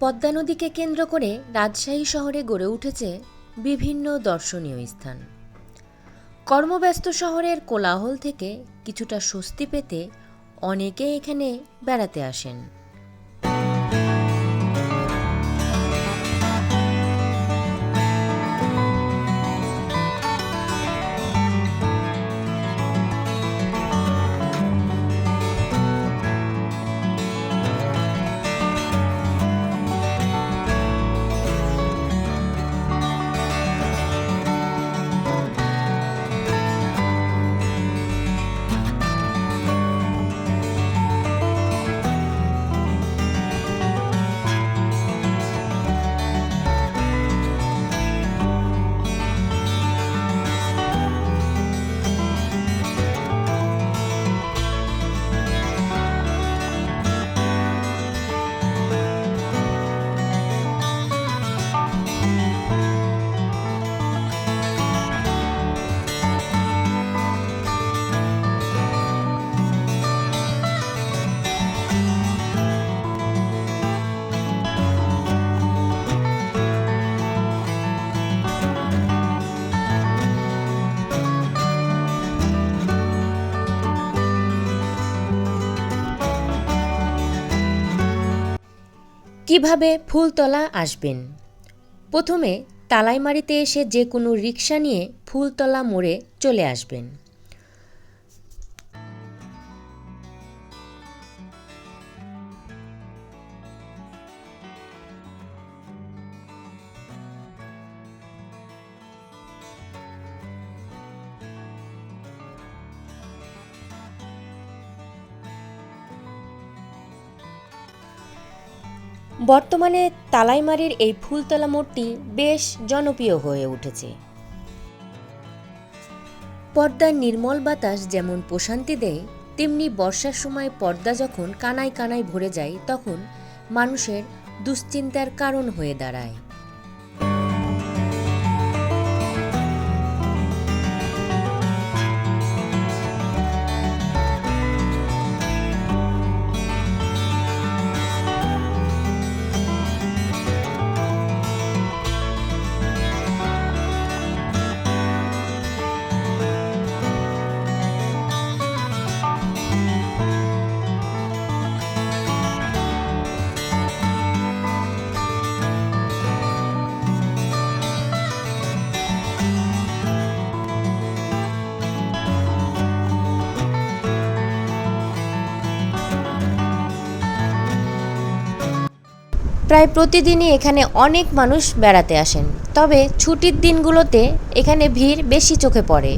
পদ্মা নদীকে কেন্দ্র করে রাজশাহী শহরে গড়ে উঠেছে বিভিন্ন দর্শনীয় স্থান। কর্মব্যস্ত শহরের কোলাহল থেকে কিছুটা স্বস্তি পেতে অনেকে এখানে বেড়াতে আসেন। কীভাবে ফুলতলা আসবেন? প্রথমে তালাইমারিতে এসে যে কোনো রিক্সা নিয়ে ফুলতলা মোড়ে চলে আসবেন। বর্তমানে তালাইমারির এই ফুলতলা মোড়টি বেশ জনপ্রিয় হয়ে উঠেছে। পর্দার নির্মল বাতাস যেমন প্রশান্তি দেয়, তেমনি বর্ষার সময় পর্দা যখন কানায় কানায় ভরে যায়, তখন মানুষের দুশ্চিন্তার কারণ হয়ে দাঁড়ায়। প্রায় প্রতিদিনই এখানে অনেক মানুষ বেড়াতে আসেন। তবে ছুটির দিনগুলোতে এখানে ভিড় বেশি চোখে পড়ে।